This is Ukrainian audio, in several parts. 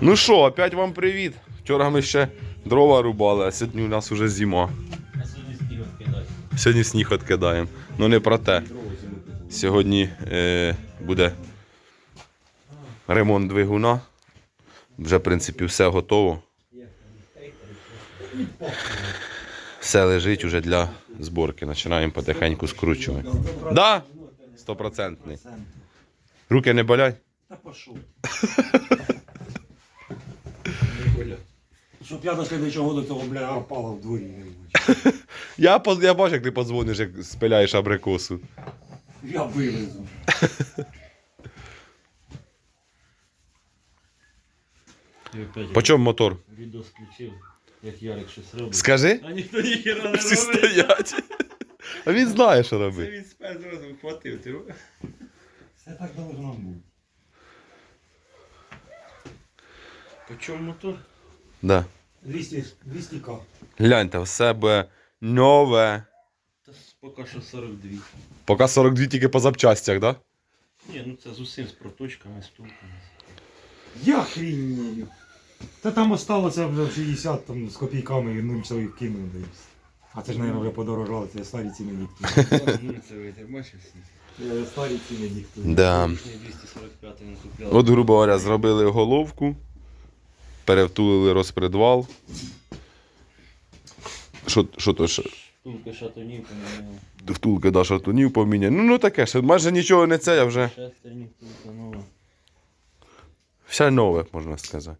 Ну що, опять вам привіт. Вчора ми ще дрова рубали, а сьогодні у нас уже зима. А сьогодні сніг кидати. Сьогодні сніг відкидаємо. Ну не про те. Сьогодні е, буде ремонт двигуна. Вже, в принципі, все готово. Все лежить уже для зборки. Починаємо потихеньку скручувати. Да? Стопроцентний. Руки не болять? Та пошов. Щоб я до слідчого году того, бля, арпала в дворі не. Я, поз- я бачу, як ти подзвониш, як спиляєш абрикосу. Я вивезу. І опять По чому мотор? відео включив, як Ярик щось робить. Скажи. А ніхто ніхера не Всі робить. стоять. А він знає, що Це робить. він спец зразу вхватив. Ти... Все так должно бути. По чому мотор? Да. 200, 200к. Гляньте, все буде нове. Та с- поки що 42. Поки 42 тільки по запчастях, да? Ні, ну це з усім з проточками, з втулками. Я хрінію. Та там осталося вже 60 там, з копійками і нуль своїх кинули. десь. А це ж, мабуть, вже подорожало, це старі ціни. Ну, це ви всі. Я вже старі ціни диктують. Да. 245 не купляли. От, грубо говоря, зробили головку, перевтулили розпредвал. Що, що то ще? Втулка шатунів поміняли. Втулки да, шатунів поміняли. Ну, ну таке, ще майже нічого не це, я вже. Шестерні втулка нова. Все нове, можна сказати.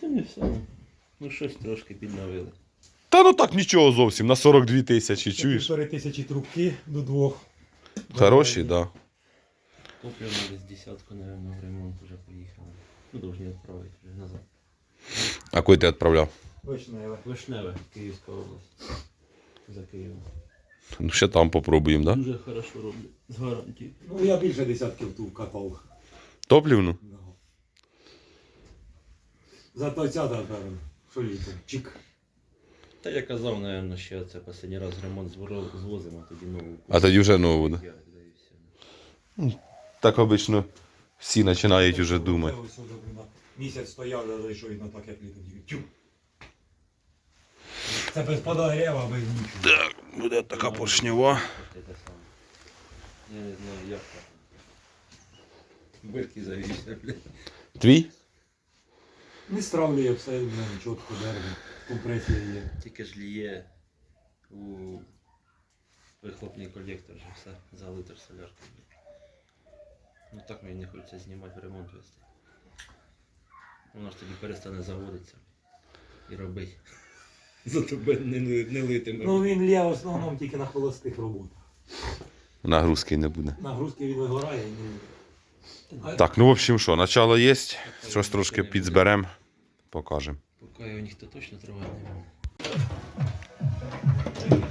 Та не все. Ну щось трошки підновили. Та ну так нічого зовсім, на 42 тисячі, чуєш? Півтори тисячі трубки до двох. Хороші, так. Да. Топливо десь десятку, наверное, в ремонт вже поїхали. Ну, должны відправити вже назад. А куди ти відправляв? Вишневе. Вишневе, Київська область. За Києвом. Ну, ще там попробуємо, так? Да? Дуже хорошо роблять. З гарантією. Ну я більше десятків тут катав. Топлівну? Да. Зато ця тепер, що літо, чик. Та я казав, наверное, ще це останній раз ремонт звозимо, а тоді нову. А тоді вже нову, да? Я, да, і все. Так обично всі починають уже думати. Це ось уже, блін, Місяць стояв, я зайшов і на так, як. Тю. Це без подогрєва, без нічого. Так, буде така поршнева. Те саме. Я не знаю, як так. Бирки завівся, блядь. Твій? Не стравлює все, в мене чітко дереві. Компресія є. Тільки ж ліє у вихлопний колектор, же все, за литр. Ну так мені не хочеться знімати, в ремонт вести. Воно ж тоді перестане заводитися і робити. Зато би не, не, не литим. Ну він лє в основному тільки на холостих роботах. Нагрузки не буде. Нагрузки він вигорає і не. Так, ну в общем що, начало є. Щось трошки підзберемо, покажемо. Поки його ніхто точно тривати не буде.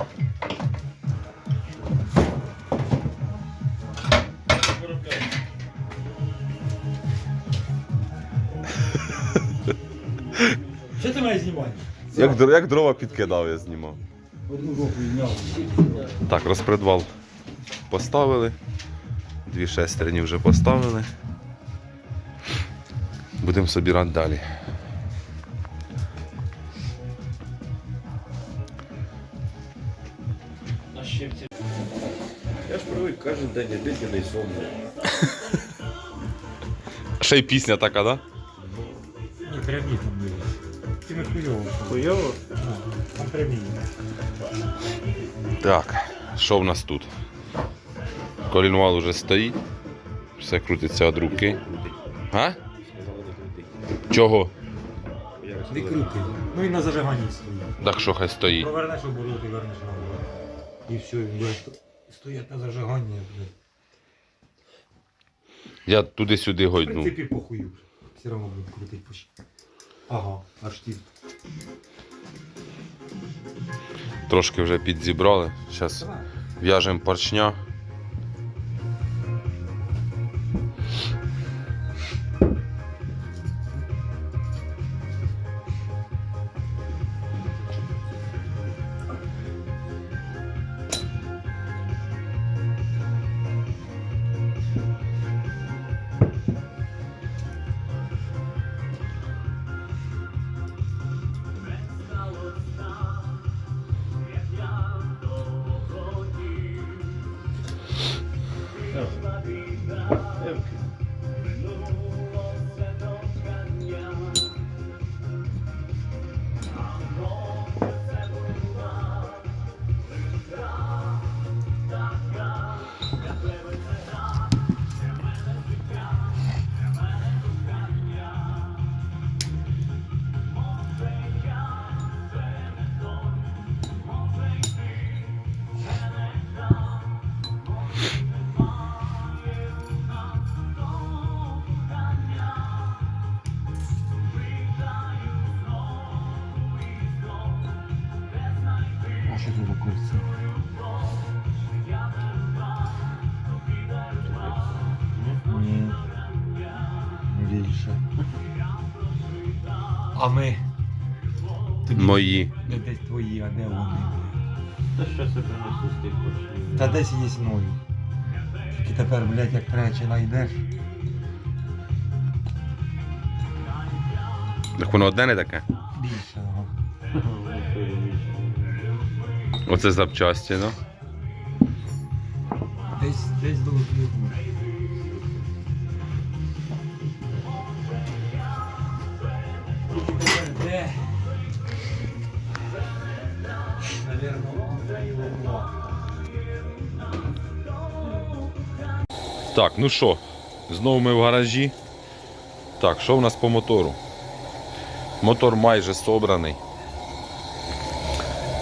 Ти маєш знімати? Як, др- як дрова підкидав, я знімав. Одну жопу зняв. Так, розпредвал поставили. Дві шестерні вже поставили. Будемо собирати далі. На щепці. Я ж привик кожен день обідняний сон. Ще й пісня така, да? Ні, прямі там хуйово. Хуйово? Там прямі. Так, що в нас тут? Колінвал уже стоїть. Все крутиться від руки. А? Не крутий. Чого? Не крути. Ну і на зажиганні стоїть. Так що хай стоїть. Провернеш оборот і вернеш на оборот. І все, буде стоять на зажиганні. Я туди-сюди гойду. В принципі, похую. Все одно буде крутить почти. Ага, аж ті. Трошки вже підзібрали. Зараз в'яжемо поршня. А ми. Тобі Мої. де десь твої, а де вони? Та що себе носити ти хочеш? Та десь є мої. Тільки тепер, блядь, як тречі знайдеш. Так воно одне не таке. Більше. ага. Оце запчасті, да? Десь, десь должны бути. Так, ну що, знову ми в гаражі. Так, що в нас по мотору? Мотор майже собраний.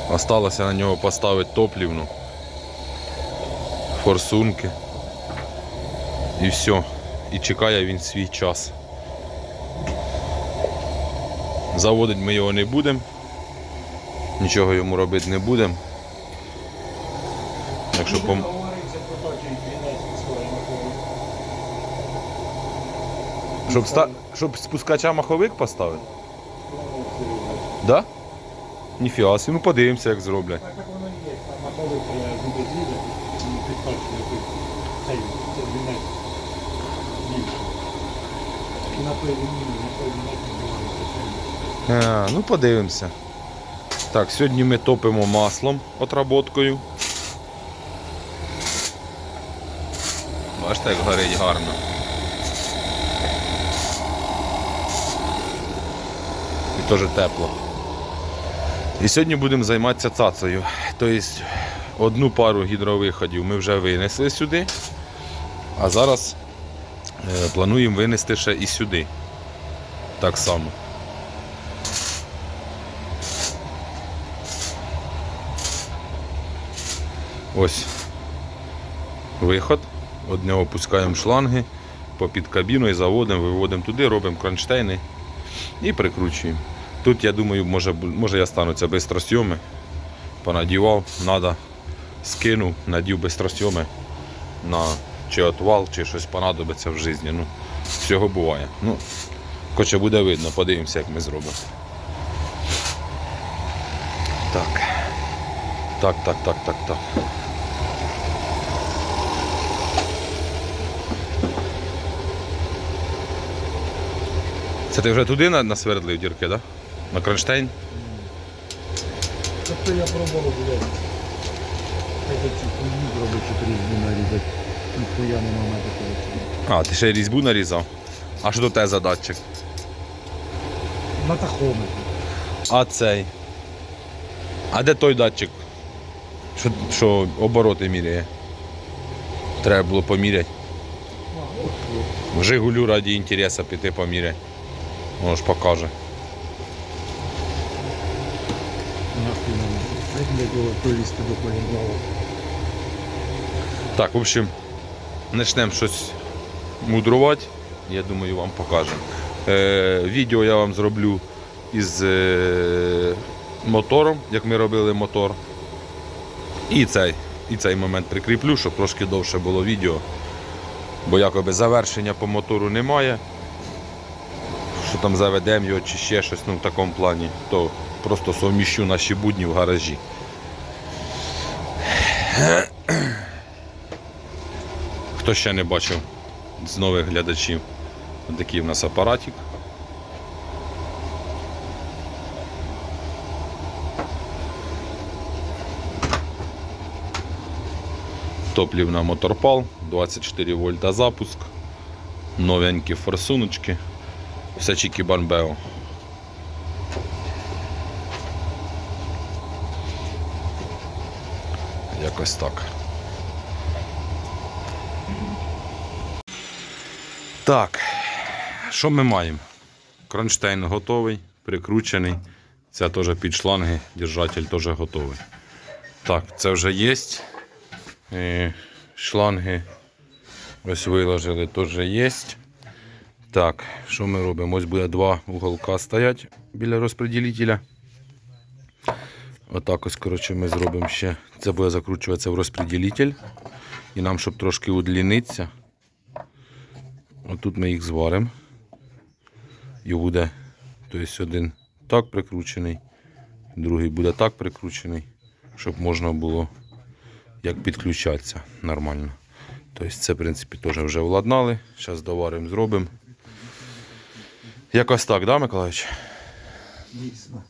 Осталося на нього поставити топлівну, форсунки. І все. І чекає він свій час. Заводити ми його не будемо. Нічого йому робити не будемо. Якщо пом... Щоб, ста... Щоб спускача маховик поставити? Да? Ніфіга собі, ну подивимося, як зроблять. Так, воно і є, там маховик буде зрізати і підкачувати цей, цей вінець більше. І на той вінець, на той вінець. А, ну подивимося. Так, сьогодні ми топимо маслом отработкою. Бачите, як горить гарно. Теж тепло. І сьогодні будемо займатися цацею. Тобто одну пару гідровиходів ми вже винесли сюди, а зараз е, плануємо винести ще і сюди. Так само. Ось виход. Од нього пускаємо шланги попід кабіною, заводимо, виводимо туди, робимо кронштейни і прикручуємо. Тут, я думаю, може, може я стануться бистросйоми. Понадівав, треба, скинув, надів бистросйоми на чи отвал, чи щось понадобиться в житті. Ну, всього буває. Ну, хоча буде видно, подивимося, як ми зробимо. Так. Так, так, так, так, так. Це ти вже туди на- насвердлив дірки, так? Да? На кронштейн? Тобто я пробував, блядь. Хай цю хуйню зробить, щоб різьбу нарізати. Ніхуя нема на такого. А, ти ще різьбу нарізав. А що до тебе за датчик? На тахометрі. А цей. А де той датчик? Що, що обороти міряє? Треба було поміряти. В Жигулю раді інтересу піти поміряти. Воно ж покаже. Нахуй нам. Для того до полігнала. Так, в общем, почнемо щось мудрувати. Я думаю, вам покажемо. Е, відео я вам зроблю із е, мотором, як ми робили мотор. І цей, і цей момент прикріплю, щоб трошки довше було відео. Бо якоби завершення по мотору немає. Що там заведемо його чи ще щось ну, в такому плані, то просто совміщу наші будні в гаражі. Хто ще не бачив з нових глядачів, такий в нас апаратик. Топлівна моторпал, 24 вольта запуск, новенькі форсуночки, все чікі банбео. Якось так. Так, що ми маємо? Кронштейн готовий, прикручений. Це теж під шланги, держатель теж готовий. Так, це вже є. Е, Шланги ось виложили, теж є. Так, що ми робимо? Ось буде два уголка стоять біля розподілителя. Отак ось, коротше, ми зробимо ще. Це буде закручуватися в розподілитель. І нам, щоб трошки удлінитися, отут ми їх зваримо. І буде тобто один так прикручений, другий буде так прикручений, щоб можна було як підключатися нормально. Тобто це, в принципі, теж вже владнали. Зараз доваримо, зробимо. Якось так, да, Миколаївич? Дійсно.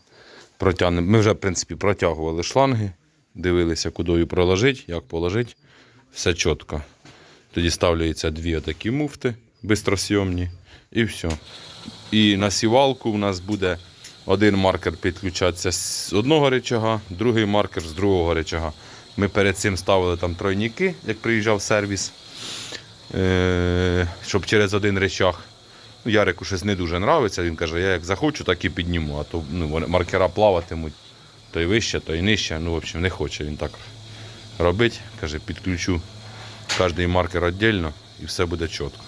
Протягнемо. Ми вже, в принципі, протягували шланги, дивилися, кудою проложити, як положити. Все чітко. Тоді ставляються дві отакі муфти бистросйомні і все. І на сівалку у нас буде один маркер підключатися з одного речага, другий маркер з другого речага. Ми перед цим ставили там тройники, як приїжджав сервіс, е- щоб через один речаг. Ярику щось не дуже нравиться. Він каже, я як захочу, так і підніму. А то ну, маркера плаватимуть то й вище, то й нижче. Ну, в общем, не хоче він так робити. Каже, підключу кожний маркер віддільно і все буде чітко.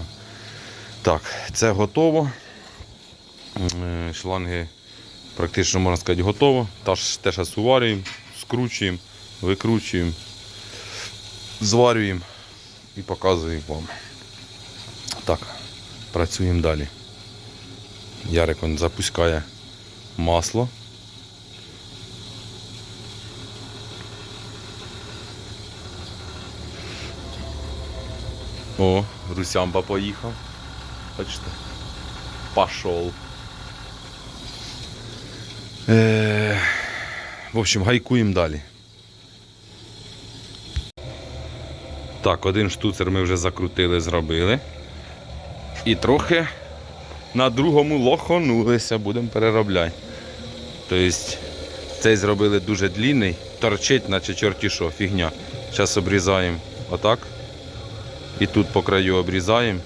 Так, це готово. Е, Шланги практично можна сказати готово. Та ж те, що уварюємо, скручуємо, викручуємо, зварюємо і показуємо вам. Так, працюємо далі. Ярик он запускає масло. О, Русямба поїхав. Бачите? Пошов. Е, в общем, гайкуємо далі. Так, один штуцер ми вже закрутили, зробили. І трохи на другому лоханулися, будемо переробляти. Тобто, цей зробили дуже длінний, торчить, наче чорті що, фігня. Зараз обрізаємо отак. І тут по краю обрізаємо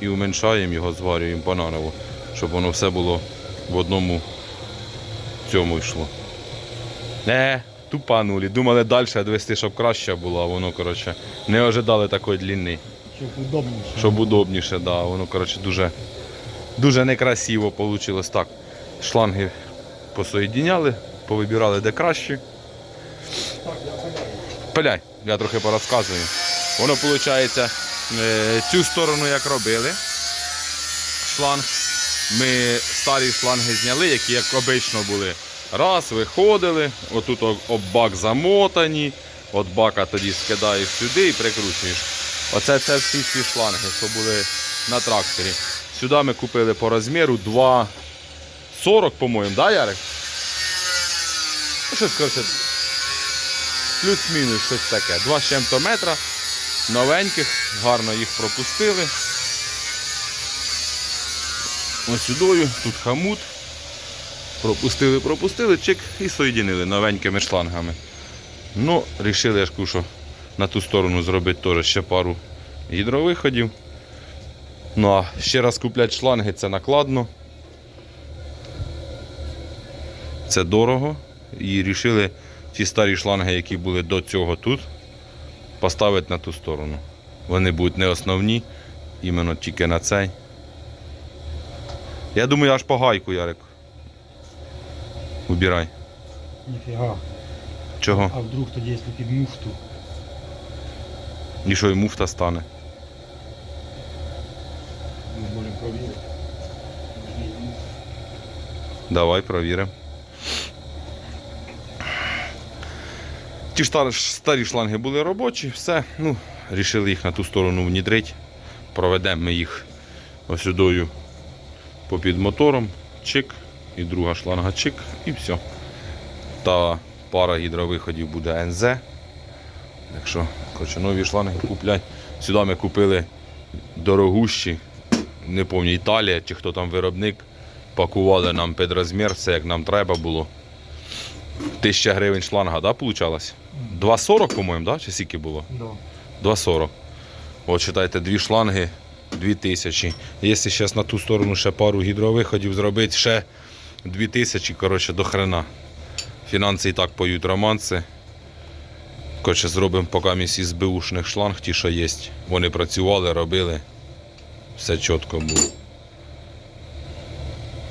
і уменьшаємо його, зварюємо бананово, щоб воно все було в одному цьому йшло. Не, тупанулі. Думали далі відвести, щоб краще було, а воно, коротше, не ожидали такої длини. Щоб удобніше. Щоб удобніше, да. Воно, коротше, дуже, дуже некрасиво вийшло. Так, шланги посоєдіняли, повибирали де краще. Так, я поняв. Пиляй, я трохи порозказую. Воно виходить цю сторону як робили. Шланг. Ми старі шланги зняли, які як обично були. Раз, виходили, отут об бак замотані, от бака тоді скидаєш сюди і прикручуєш. Оце це всі ці шланги, що були на тракторі. Сюди ми купили по розміру 2,40, по-моєму, да, Ярик? Ну, щось, коротше, плюс-мінус щось таке. Два з чим-то метра. Новеньких, гарно їх пропустили. Ось сюдою, тут хамут. Пропустили, пропустили, чик і соєдинили новенькими шлангами. Ну, рішили, я ж що на ту сторону зробити теж ще пару гідровиходів. Ну а ще раз купляти шланги це накладно. Це дорого. І рішили ті старі шланги, які були до цього тут, поставити на ту сторону. Вони будуть не основні, іменно тільки на цей. Я думаю, аж по гайку, Ярик. Убирай. Ніфіга. Чого? А вдруг тоді, якщо під муфту, І що і муфта стане. ми можемо провірити. Давай провіримо. Ті старі, старі шланги були робочі, все. Ну, рішили їх на ту сторону внідрити. Проведемо ми їх ось сюдою попід мотором, чик, і друга шланга чик, і все. Та пара гідровиходів буде НЗ. Якщо коротше, нові шланги куплять. Сюди ми купили дорогущі, не пам'ятаю, Італія чи хто там виробник. Пакували нам під розмір, все як нам треба було. Тисяча гривень шланга, да, получалось? 2,40, по-моєму, да? Чи скільки було? Да. 2,40. От читайте, дві шланги 2000. Якщо зараз на ту сторону ще пару гідровиходів зробити, ще 2000, коротше, до хрена. Фінанси і так поють романси. Коротше, зробимо поки місць із БУшних шланг, ті, що є. Вони працювали, робили. Все чітко було.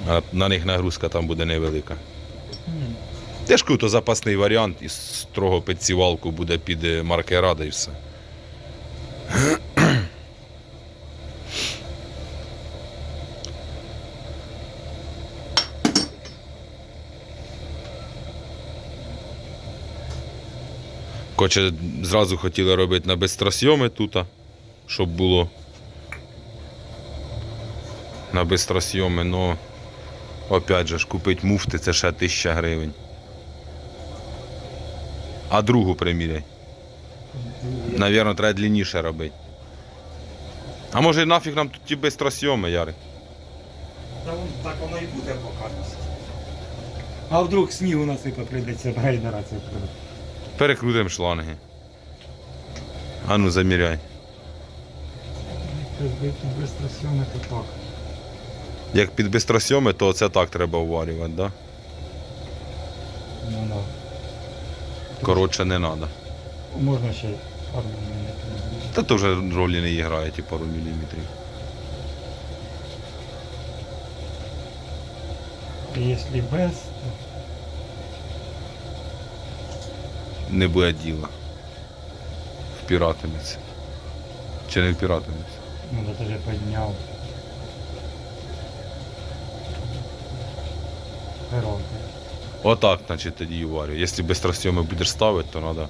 А на них нагрузка там буде невелика. Теж круто запасний варіант і строго підсівалку буде під марки маркера, да і все. Хоче зразу хотіли робити на безтрасйоми тут, щоб було на безтрасйоми, но опять же ж купить муфти це ще 1000 гривень. А другу приміряй. Навірно, треба длинніше робити. А може і нафіг нам тут ті безтрасйоми, Ярик? Та вон так воно і буде показуватися. А вдруг снігу насипа прийдеться грейдера це придати. Перекрутимо шланги. А ну заміряй. Так. Як під безтрасйоми, то це так треба уварювати, да? Ну, да. Коротше, не треба. Можна ще пару міліметрів. Та то вже ролі не грає, ті пару міліметрів. Якщо без, то Не буде діла. Впіратиметься. Чи не впіратиметься? ну, да даже підняв. Пироги. Отак, значить, тоді і уварю. Якщо без трасйоми будеш ставити, то треба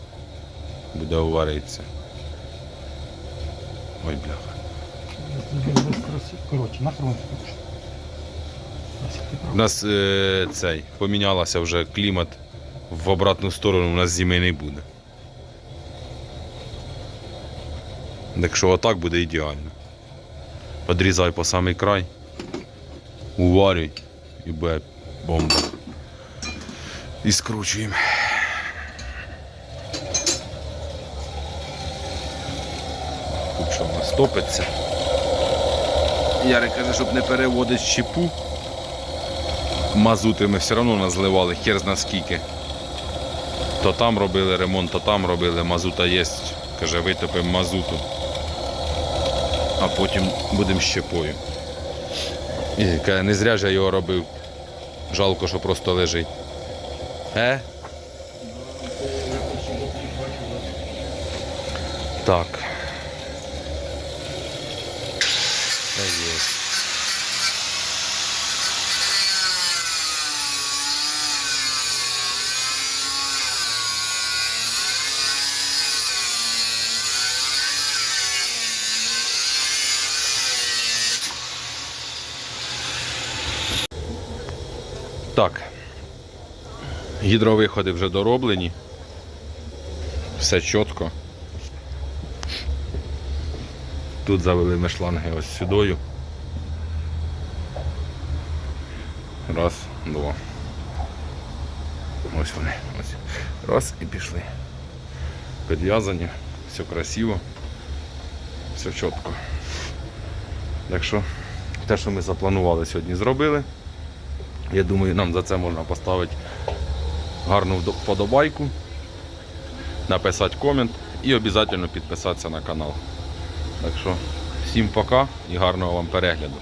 буде уваритися. Ой, бляха. Коротше, на фронт. У нас е, цей помінялося вже клімат в обратну сторону, у нас зими не буде. Якщо отак буде ідеально. Подрізай по самий край, уварюй і буде бомба. І скручуємо. Тут що у нас топиться. Ярик каже, щоб не переводити щепу. Мазути ми все одно назливали, хер зна скільки. То там робили ремонт, то там робили, мазута є. Каже, витопимо мазуту. А потім будемо щепою. І каже, не зря ж я його робив. Жалко, що просто лежить. Е? Так. Це є. Так. Гідровиходи вже дороблені. Все чітко. Тут завели ми шланги ось сюдою. Раз, два. Ось вони. Ось. Раз і пішли. Підв'язані, все красиво, все чітко. Так що те, що ми запланували сьогодні, зробили. Я думаю, нам за це можна поставити гарну вподобайку, написати комент і обов'язково підписатися на канал. Так що всім пока і гарного вам перегляду.